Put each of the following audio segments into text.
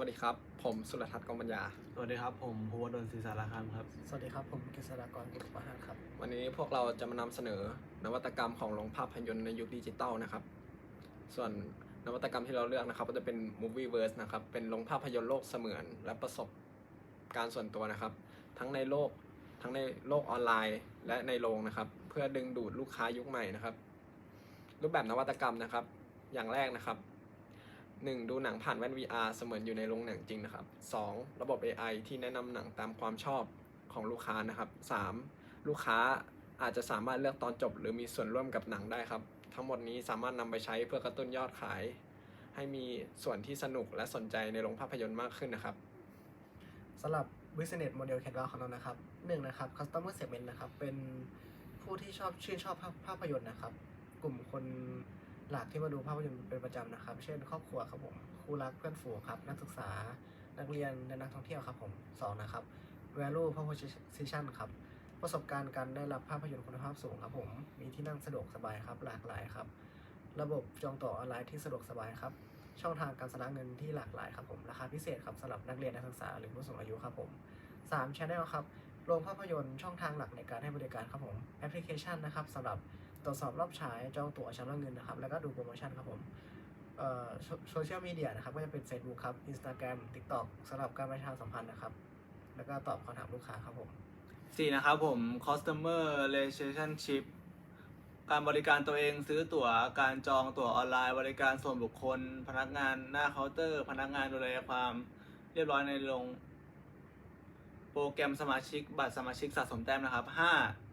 วัสดีครับ ผมสุรทัศน์กองปัญญา สวัสดีครับ ผมภูวดลศรีสารคามครับ สวัสดีครับ ผมกฤษฎากรกุลประหารครับ วันนี้พวกเราจะมานำเสนอนวัตกรรมของโรงภาพยนตร์ในยุคดิจิตอลนะครับ ส่วนนวัตกรรมที่เราเลือกนะครับ ก็จะเป็น Movieverse นะครับ เป็นโรงภาพยนตร์โลกเสมือน และประสบการณ์ส่วนตัวนะครับ ทั้งในโลกทั้งในโลกออนไลน์และในโรงนะครับ เพื่อดึงดูดลูกค้ายุคใหม่นะครับ รูปแบบนวัตกรรมนะครับ อย่างแรกนะครับ 1. ดูหนังผ่านแว่น VR เสมือนอยู่ในโรงหนังจริงนะครับ 2. ระบบ AI ที่แนะนำหนังตามความชอบของลูกค้านะครับ 3. ลูกค้าอาจจะสามารถเลือกตอนจบ หรือมีส่วนร่วมกับหนังได้ครับ ทั้งหมดนี้สามารถนำไปใช้เพื่อกระตุ้นยอดขาย ให้มีส่วนที่สนุกและสนใจในโรงภาพยนตร์มากขึ้นนะครับสำหรับ Business Model Canvas ของเรานะครับหนึ่งนะครับ Customer Segment นะครับ เป็นผู้ที่ชอบชื่นชอบภาพภาพยนตร์นะครับ กลุ่มคน หลักที่มาดูภาพยนตร์เป็นประจำนะครับ เช่น ครอบครัวครับผมคู่รักเพื่อนฝูงครับ นักศึกษา นักเรียนและนักท่องเที่ยวครับผมสองนะครับ Value Proposition ครับ ประสบการณ์การได้รับภาพยนตร์คุณภาพสูงครับผม มีที่นั่งสะดวกสบายครับ หลากหลายครับ ระบบจองตั๋วออนไลน์ที่สะดวกสบายครับ ช่องทางการชำระเงินที่หลากหลายครับผม ราคาพิเศษครับสำหรับนักเรียนนักศึกษาหรือผู้สูงอายุครับผม3 Channel ครับ โรงภาพยนตร์ช่องทางหลักในการให้บริการครับผม แอปพลิเคชันนะครับสำหรับ ตรวจสอบรอบฉายจองตั๋วชำระเงินนะครับ แล้วก็ดูโปรโมชั่นครับผมเอ่อโซเชียลมีเดียนะครับ ก็จะเป็น Facebook ครับ Instagram TikTok สำหรับการประชาสัมพันธ์นะครับ แล้วก็ตอบคำถามลูกค้าครับผม4นะครับผม customer relationship การบริการตัวเองซื้อตั๋ว การจองตั๋วออนไลน์ บริการส่วนบุคคล พนักงานหน้าเคาน์เตอร์ พนักงานดูแลความเรียบร้อยในโรงโปรแกรมสมาชิก บัตรสมาชิกสะสมแต้มนะครับ 5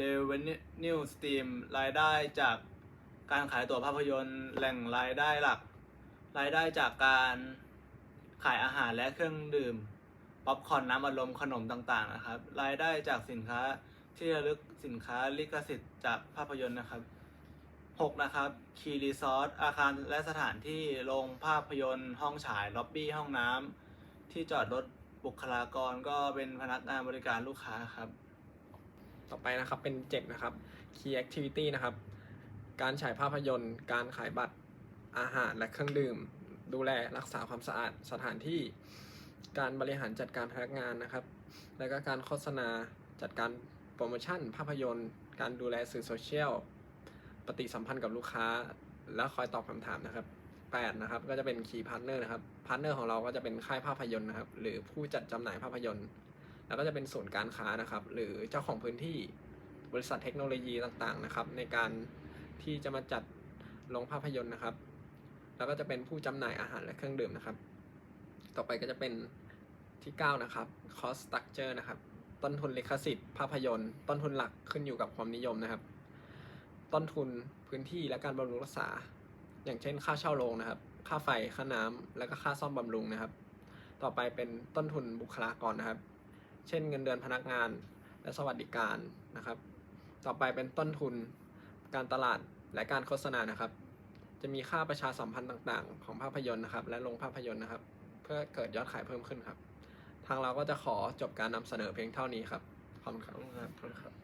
revenue stream รายได้จากการขายตั๋วภาพยนตร์แหล่งรายได้หลัก รายได้จากการขายอาหารและเครื่องดื่ม ป๊อปคอร์นน้ำอัดลมขนมต่างๆนะครับ รายได้จากสินค้าที่ระลึกสินค้าลิขสิทธิ์จากภาพยนตร์นะครับ 6 นะครับคีรีซอสอาคารและสถานที่โรงภาพยนตร์ ห้องฉาย ล็อบบี้ ห้องน้ำที่จอดรถบุคลากรก็เป็นพนักงานบริการลูกค้าครับ ต่อไปนะครับเป็น 7 นะครับ Key Activity นะครับ การฉายภาพยนตร์ การขายบัตรอาหารและเครื่องดื่ม ดูแลรักษาความสะอาดสถานที่ การบริหารจัดการพนักงานนะครับ แล้วก็การโฆษณาจัดการโปรโมชั่น ภาพยนตร์ การดูแลสื่อโซเชียลปฏิสัมพันธ์กับลูกค้า แล้วคอยตอบคำถามนะครับ8นะครับก็จะเป็น Key Partner นะครับพาร์ทเนอร์ของเราก็จะเป็นค่ายภาพยนตร์นะครับ หรือผู้จัดจำหน่ายภาพยนตร์ แล้วก็จะเป็นศูนย์การค้านะครับ หรือเจ้าของพื้นที่บริษัทเทคโนโลยีต่างๆนะครับ ในการที่จะมาจัดโรงภาพยนตร์นะครับ แล้วก็จะเป็นผู้จำหน่ายอาหารและเครื่องดื่มนะครับ ต่อไปก็จะเป็นที่ 9 นะครับ cost structure นะครับ ต้นทุนลิขสิทธิ์ภาพยนตร์ ต้นทุนหลักขึ้นอยู่กับความนิยมนะครับ ต้นทุนพื้นที่และการบำรุงรักษา อย่างเช่น ค่าเช่าโรงนะครับ ค่าไฟ ค่าน้ำแล้วก็ค่าซ่อมบำรุงนะครับ ต่อไปเป็นต้นทุนบุคลากรนะครับ เช่นเงินเดือนพนักงาน และสวัสดิการนะครับ ต่อไปเป็นต้นทุน การตลาดและการโฆษณานะครับ จะมีค่าประชาสัมพันธ์ต่างๆ ของภาพยนตร์นะครับ และโรงภาพยนตร์นะครับ เพื่อเกิดยอดขายเพิ่มขึ้นครับ ทางเราก็จะขอจบการนำเสนอเพียงเท่านี้ครับขอบคุณครับ